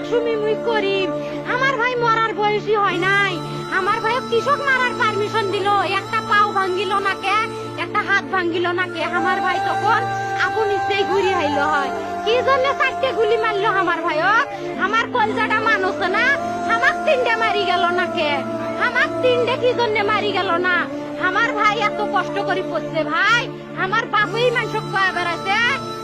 মুই করিম। আমার ভাই মরার বয়সী হয় নাই। আমার ভাই কৃষক মারার পারমিশন দিল। একটা পাও ভাঙ্গিল না কে একটা হাত ভাঙ্গিল না কে আমার ভাই তখন ঘুরি আইল হয়। কি জন্য চারটে গুলি মারলো আমার ভাই আমার কলজাটা মানুষ না? আমাক তিনটে মারি গেল না কে আমাক তিনটে কি জন্য মারি গেল না? আমার ভাই এত কষ্ট করে পড়ছে ভাই। আমার বাপই মানুষ কয়া